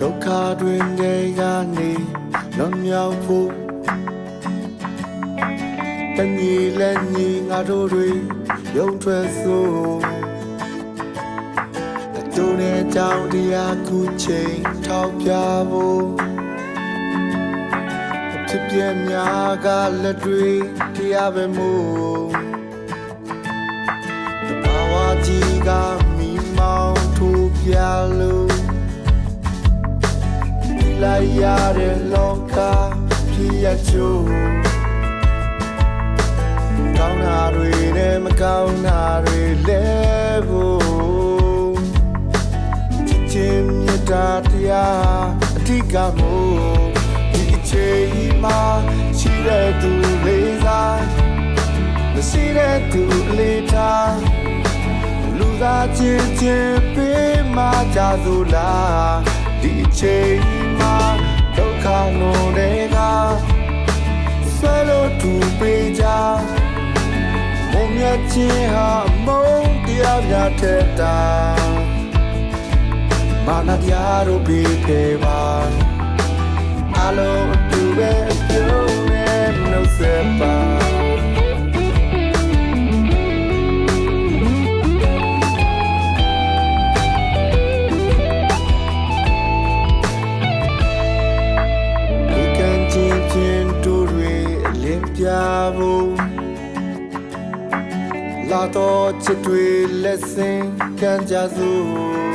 တွင်တည်းကနေလွန်မြောက်ဖို့တညီလက်ညီငါတို့တွေရုံထွက်ဆိုအကျိုးနဲ့ကြောင့်တရားခုချိန်ထောက်ပြဖို့အဖြစ်ပြက်များကလက်တွေတရားပဲမို့ တဲ့လောကဖြစ်ရချို့ကောင်းတာတွေနဲ့မကောင်းတာတွေလဲဖို့ချစ်ချင်းမြတ်တာတရားအဓိကမို့ဒီအချိန်မှာရှိတဲ့သူလေးစားမရှိတဲ့သူလေးထားလူသားချင်းချင်းပေးမှကြစို့လားဒီအချိန်မှာဒုက္ခလုံးတွေကဆွဲလို့သူပေးကြမုံမြတ်ချင်းဟာမုံတရားများထက်တာမာနတရားတို့ပြီးခဲ့ပါအလုံး ပြဖို့လာတော့ချစ်တွေလက်စင်ခံကြစို့